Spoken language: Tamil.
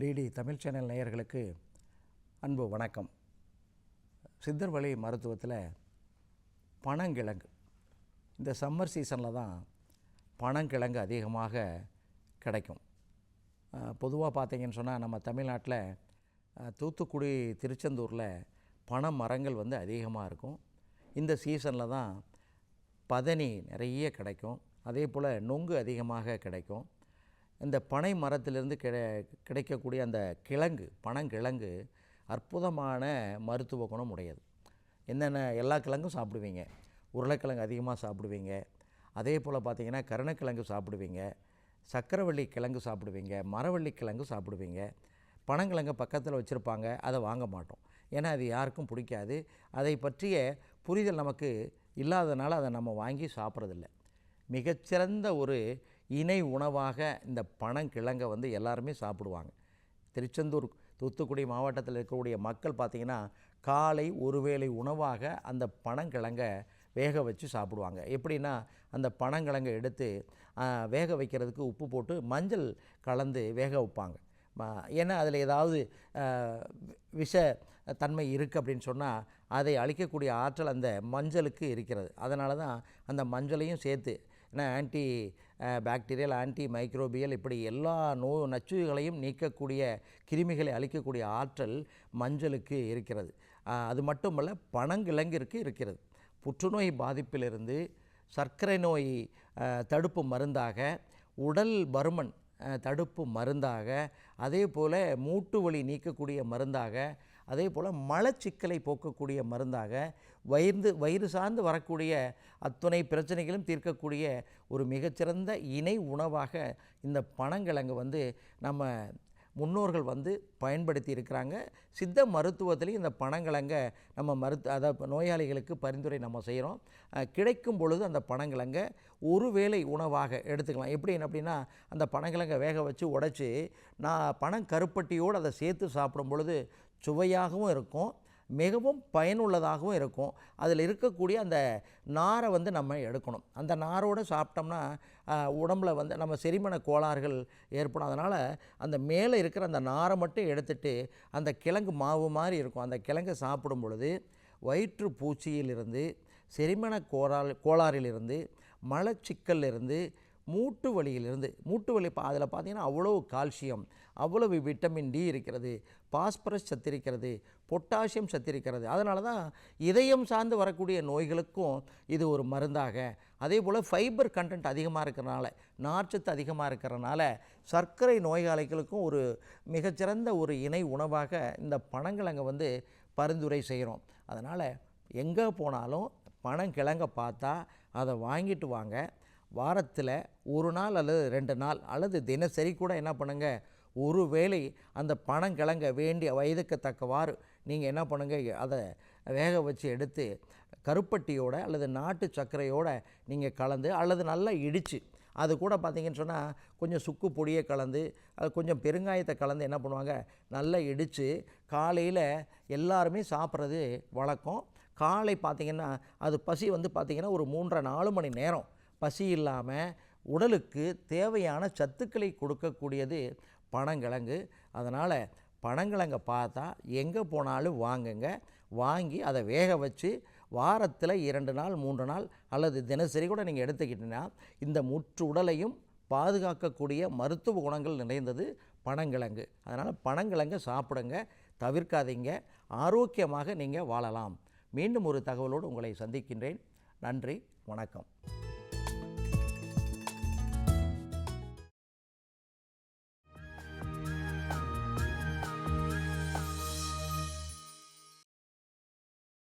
டிடி தமிழ் சேனல் நேயர்களுக்கு அன்பு வணக்கம். சித்தர் வழி மருத்துவத்தில் பனங்கிழங்கு. இந்த சம்மர் சீசனில் தான் பனங்கிழங்கு அதிகமாக கிடைக்கும். பொதுவாக பார்த்தீங்கன்னு சொன்னால் நம்ம தமிழ்நாட்டில் தூத்துக்குடி திருச்செந்தூரில் பனை மரங்கள் வந்து அதிகமாக இருக்கும். இந்த சீசனில் தான் பதனி நிறைய கிடைக்கும். அதே போல் நொங்கு அதிகமாக கிடைக்கும். இந்த பனை மரத்திலிருந்து கிடை கிடைக்கக்கூடிய அந்த கிழங்கு பனங்கிழங்கு அற்புதமான மருத்துவ குணம் உடையது. என்னென்ன எல்லா கிழங்கும் சாப்பிடுவீங்க. உருளைக்கிழங்கு அதிகமாக சாப்பிடுவீங்க. அதே போல் பார்த்திங்கன்னா கருணக்கிழங்கு சாப்பிடுவீங்க. சக்கரவள்ளி கிழங்கு சாப்பிடுவீங்க. மரவள்ளி கிழங்கு சாப்பிடுவீங்க. பனங்கிழங்கு பக்கத்தில் வச்சுருப்பாங்க. அதை வாங்க மாட்டோம். ஏன்னா அது யாருக்கும் பிடிக்காது. அதை பற்றிய புரிதல் நமக்கு இல்லாதனால அதை நம்ம வாங்கி சாப்பிட்றதில்ல. மிகச்சிறந்த ஒரு இணை உணவாக இந்த பனங்கிழங்கை வந்து எல்லாருமே சாப்பிடுவாங்க. திருச்செந்தூர் தூத்துக்குடி மாவட்டத்தில் இருக்கக்கூடிய மக்கள் பார்த்திங்கன்னா காலை ஒருவேளை உணவாக அந்த பனங்கிழங்கை வேக வச்சு சாப்பிடுவாங்க. எப்படின்னா அந்த பனங்கிழங்கை எடுத்து வேக வைக்கிறதுக்கு உப்பு போட்டு மஞ்சள் கலந்து வேக வைப்பாங்க. ஏன்னா அதில் ஏதாவது விஷ தன்மை இருக்குது அப்படின்னு சொன்னால் அதை அழிக்கக்கூடிய ஆற்றல் அந்த மஞ்சளுக்கு இருக்கிறது. அதனால தான் அந்த மஞ்சளையும் சேர்த்து ஏன்னா ஆன்டி பாக்டீரியல் ஆன்டி மைக்ரோபியல் இப்படி எல்லா நோ நச்சுகளையும் நீக்கக்கூடிய கிருமிகளை அழிக்கக்கூடிய ஆற்றல் மஞ்சளுக்கு இருக்கிறது. அது மட்டுமல்ல பனங்கிழங்கிற்கு இருக்கிறது. புற்றுநோய் பாதிப்பிலிருந்து சர்க்கரை நோய் தடுப்பு மருந்தாக உடல் பருமன் தடுப்பு மருந்தாக அதே போல் மூட்டு வலி நீக்கக்கூடிய மருந்தாக அதே போல் மலச்சிக்கலை போக்கக்கூடிய மருந்தாக வயிறு வயிறு சார்ந்து வரக்கூடிய அத்துணை பிரச்சனைகளும் தீர்க்கக்கூடிய ஒரு மிகச்சிறந்த இணை உணவாக இந்த பனங்கிழங்கு வந்து நம்ம முன்னோர்கள் வந்து பயன்படுத்தி இருக்கிறாங்க சித்த மருத்துவத்திலையும் இந்த பனங்கிழங்கை நம்ம மருத்து அதாவது நோயாளிகளுக்கு பரிந்துரை நம்ம செய்கிறோம். கிடைக்கும் பொழுது அந்த பனங்கிழங்கை ஒரு வேளை உணவாக எடுத்துக்கலாம். எப்படி அப்படின்னா அந்த பனங்கிழங்கை வேக வச்சு உடைச்சி நான் பனங்கருப்பட்டியோடு அதை சேர்த்து சாப்பிடும் பொழுது சுவையாகவும் இருக்கும் மிகவும் பயனுள்ளதாகவும் இருக்கும். அதில் இருக்கக்கூடிய அந்த நாரை வந்து நம்ம எடுக்கணும். அந்த நாரோடு சாப்பிட்டோம்னா உடம்பில் உடம்புல வந்து நம்ம செரிமண கோளாறுகள் ஏற்படும். அதனால் அந்த மேலே இருக்கிற அந்த நாரை மட்டும் எடுத்துட்டு அந்த கிழங்கு மாவு மாதிரி இருக்கும். அந்த கிழங்கை சாப்பிடும் பொழுது வயிற்று பூச்சியிலிருந்து செரிமண கோளாறு கோளாறிலிருந்து மலச்சிக்கல்லிருந்து மூட்டு வலியிலிருந்து மூட்டு வலி பா அதில் பார்த்தீங்கன்னா அவ்வளோ கால்சியம் அவ்வளவு விட்டமின் டி இருக்கிறது பாஸ்பரஸ் சத்து இருக்கிறது பொட்டாசியம் சத்து இருக்கிறது அதனால தான் இதயம் சார்ந்து வரக்கூடிய நோய்களுக்கும் இது ஒரு மருந்தாக. அதே போல் ஃபைபர் கண்டென்ட் அதிகமாக இருக்கிறனால நார்ச்சத்து அதிகமாக இருக்கிறனால சர்க்கரை நோயாளிகளுக்கும் ஒரு மிகச்சிறந்த ஒரு இணை உணவாக இந்த பனங்கிழங்கை வந்து பரிந்துரை செய்கிறோம். அதனால் எங்கே போனாலும் பனங்கிழங்க பார்த்தா அதை வாங்கிட்டு வாங்க. வாரத்தில் ஒரு நாள் அல்லது ரெண்டு நாள் அல்லது தினசரி கூட என்ன பண்ணுங்கள் ஒரு வேளை அந்த பணம் கிளங்க வேண்டிய வயதுக்கு தக்கவாறு நீங்கள் என்ன பண்ணுங்கள் அதை வேக வச்சு எடுத்து கருப்பட்டியோட அல்லது நாட்டு சர்க்கரையோடு நீங்கள் கலந்து அல்லது நல்லா இடித்து அது கூட பார்த்தீங்கன்னு சொன்னால் கொஞ்சம் சுக்கு பொடியை கலந்து அது கொஞ்சம் பெருங்காயத்தை கலந்து என்ன பண்ணுவாங்க? நல்லா இடித்து காலையில் எல்லாருமே சாப்பிட்றது வழக்கம். காலை பார்த்திங்கன்னா அது பசி வந்து பார்த்திங்கன்னா ஒரு மூன்றரை நாலு மணி நேரம். பசி இல்லாமல் உடலுக்கு தேவையான சத்துக்களை கொடுக்கக்கூடியது பனங்கிழங்கு. அதனால் பனங்கிழங்கை பார்த்தா எங்கே போனாலும் வாங்குங்க. வாங்கி அதை வேக வச்சு வாரத்தில் இரண்டு நாள் மூன்று நாள் அல்லது தினசரி கூட நீங்கள் எடுத்துக்கிட்டீங்கன்னா இந்த முற்று உடலையும் பாதுகாக்கக்கூடிய மருத்துவ குணங்கள் நிறைந்தது பனங்கிழங்கு. அதனால் பனங்கிழங்கை சாப்பிடுங்க தவிர்க்காதீங்க. ஆரோக்கியமாக நீங்கள் வாழலாம். மீண்டும் ஒரு தகவலோடு உங்களை சந்திக்கின்றேன். நன்றி வணக்கம்.